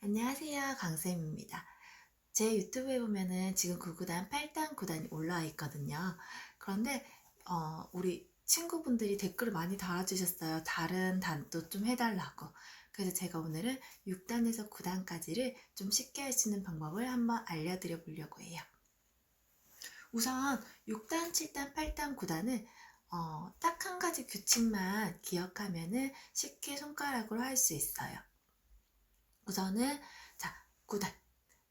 안녕하세요. 강쌤입니다. 제 유튜브에 보면은 지금 9구단 8단 9단이 올라와 있거든요. 그런데 어, 우리 친구분들이 댓글을 많이 달아주셨어요. 다른 단도 좀 해달라고. 그래서 제가 오늘은 6단에서 9단까지를 좀 쉽게 할 수 있는 방법을 한번 알려드려 보려고 해요. 우선 6단, 7단, 8단, 9단은 어, 딱 한 가지 규칙만 기억하면은 쉽게 손가락으로 할 수 있어요. 우선은 자 9단.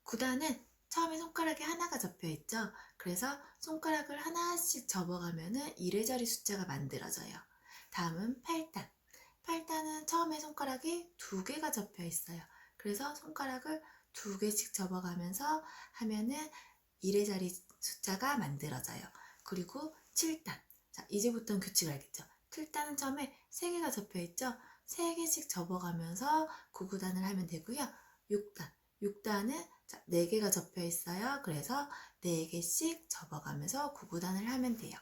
9단은 처음에 손가락에 하나가 접혀 있죠? 그래서 손가락을 하나씩 접어가면은 이래저래 숫자가 만들어져요. 다음은 8단. 8단은 처음에 손가락이 두 개가 접혀 있어요. 그래서 손가락을 두 개씩 접어가면서 하면은 이래저래 숫자가 만들어져요. 그리고 7단 자 이제부터는 규칙을 알겠죠 7단은 처음에 세 개가 접혀 있죠 3개씩 접어가면서 9구단을 하면 되고요. 6단. 6단은 자, 4개가 접혀 있어요. 그래서 4개씩 접어가면서 9구단을 하면 돼요.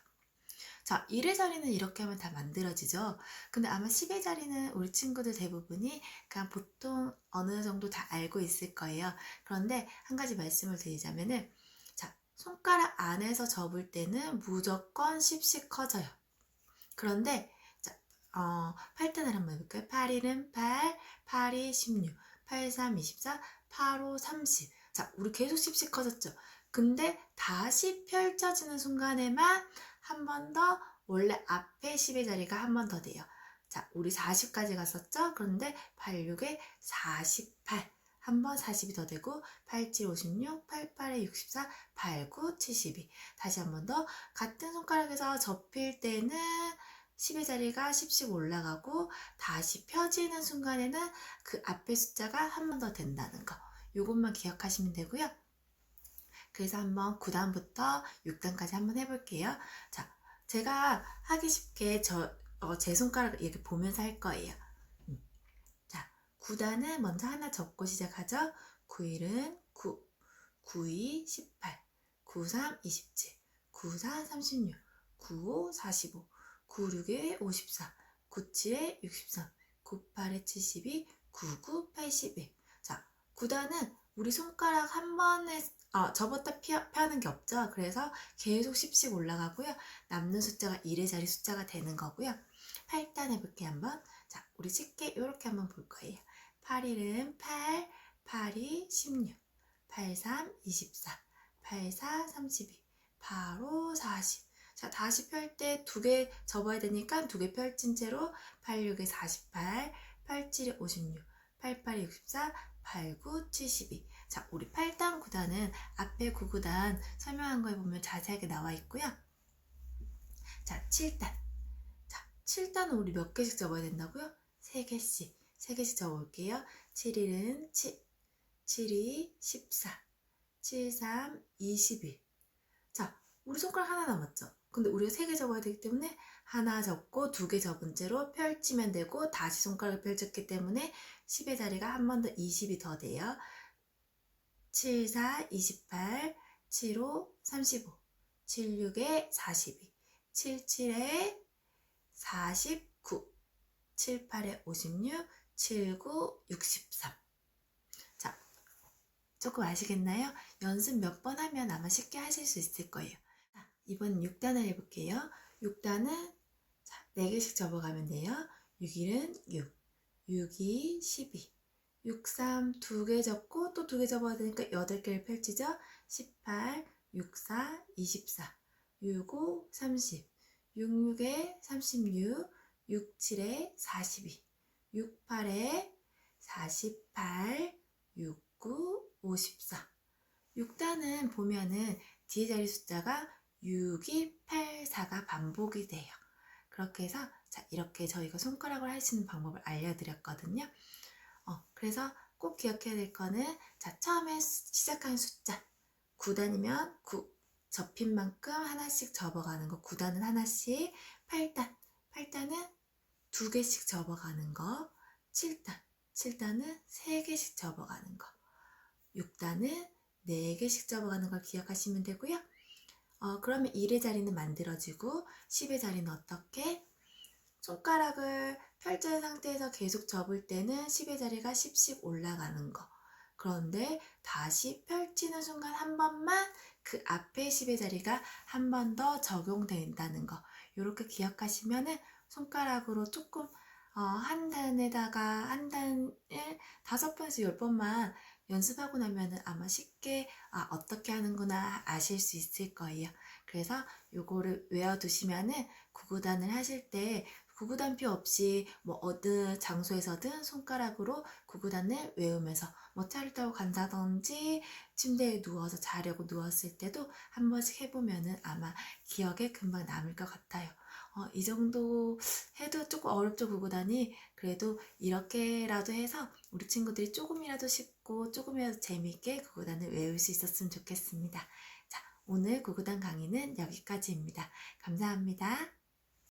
자, 1의 자리는 이렇게 하면 다 만들어지죠. 근데 아마 10의 자리는 우리 친구들 대부분이 그냥 보통 어느 정도 다 알고 있을 거예요. 그런데 한 가지 말씀을 드리자면은 자, 손가락 안에서 접을 때는 무조건 10씩 커져요. 그런데 어, 8단을 한번 해볼까요? 8일은 8, 8이 16, 8, 3, 24, 8, 5, 30. 자, 우리 계속 10씩 커졌죠? 근데 다시 펼쳐지는 순간에만 한 번 더 원래 앞에 10의 자리가 한 번 더 돼요. 자, 우리 40까지 갔었죠? 그런데 8, 6에 48. 한 번 40이 더 되고 8, 7, 56, 8, 8에 64, 8, 9, 72. 다시 한 번 더 같은 손가락에서 접힐 때는 10의 자리가 10씩 올라가고 다시 펴지는 순간에는 그 앞에 숫자가 한 번 더 된다는 거. 요것만 기억하시면 되고요. 그래서 한번 9단부터 6단까지 한번 해볼게요. 자, 제가 하기 쉽게 저, 어, 제 손가락을 이렇게 보면서 할 거예요. 음. 자, 9단은 먼저 하나 접고 시작하죠. 9일은 9, 92, 18, 93, 27, 94, 36, 95, 45, 96에 54, 97에 63, 98에 72, 99, 81. 자, 9단은 우리 손가락 한 번에 아, 접었다 피, 펴는 게 없죠. 그래서 계속 10씩 올라가고요. 남는 숫자가 1의 자리 숫자가 되는 거고요. 8단 해볼게요, 한번. 자, 우리 쉽게 이렇게 한번 볼 거예요. 8일은 8, 8이 16, 83, 24, 84, 32, 85, 40. 자, 다시 펼 때 두 개 접어야 되니까 두 개 펼친 채로 86에 48, 87에 56, 88에 64, 89, 72. 자, 우리 8단, 9단은 앞에 9구단 설명한 거에 보면 자세하게 나와 있고요. 자, 7단. 자, 7단은 우리 몇 개씩 접어야 된다고요? 3개씩. 3개씩 접어볼게요. 7일은 7, 7이 14, 73, 21. 자, 우리 손가락 하나 남았죠? 근데 우리가 3개 접어야 되기 때문에 하나 접고 두 개 접은 채로 펼치면 되고 다시 손가락을 펼쳤기 때문에 10의 자리가 한 번 더 20이 더 돼요. 7, 4, 28, 7, 5, 35, 7, 6에 42, 7, 7에 49, 7, 8에 56, 7, 9, 63. 자, 조금 아시겠나요? 연습 몇 번 하면 아마 쉽게 하실 수 있을 거예요. 자, 이번 6단을 해볼게요. 6단은 자, 4개씩 접어가면 돼요. 6일은 6, 6이 12, 63 두 개 접고 또 두 개 접어야 되니까 8개를 펼치죠. 18, 64, 24, 65, 30, 66에 36, 67에 42, 68에 48, 69, 54. 6단은 보면은 뒤에 자리 숫자가 6이 8, 4가 반복이 돼요. 그렇게 해서 자 이렇게 저희가 손가락으로 할수 있는 방법을 알려드렸거든요. 어, 그래서 꼭 기억해야 될 거는 자 처음에 수- 시작한 숫자 9단이면 9 접힌 만큼 하나씩 접어가는 거 9단은 하나씩 8단 8단은 두 개씩 접어가는 거 7단 7단은 세 개씩 접어가는 거 6단은 네 개씩 접어가는 걸 기억하시면 되고요. 어, 그러면 1의 자리는 만들어지고 10의 자리는 어떻게? 손가락을 펼친 상태에서 계속 접을 때는 10의 자리가 10씩 올라가는 거. 그런데 다시 펼치는 순간 한 번만 그 앞에 10의 자리가 한 번 더 적용된다는 거. 이렇게 기억하시면은 손가락으로 조금 어, 한 단에다가 한 단을 다섯 번에서 열 번만 연습하고 나면은 아마 쉽게 아, 어떻게 하는구나 아실 수 있을 거예요. 그래서 요거를 외워두시면은 구구단을 하실 때 구구단표 없이 뭐 어느 장소에서든 손가락으로 구구단을 외우면서 뭐 차를 타고 간다든지 침대에 누워서 자려고 누웠을 때도 한 번씩 해보면은 아마 기억에 금방 남을 것 같아요. 어, 이 정도 해도 조금 어렵죠, 구구단이. 그래도 이렇게라도 해서 우리 친구들이 조금이라도 쉽고 조금이라도 재미있게 구구단을 외울 수 있었으면 좋겠습니다. 자, 오늘 구구단 강의는 여기까지입니다. 감사합니다.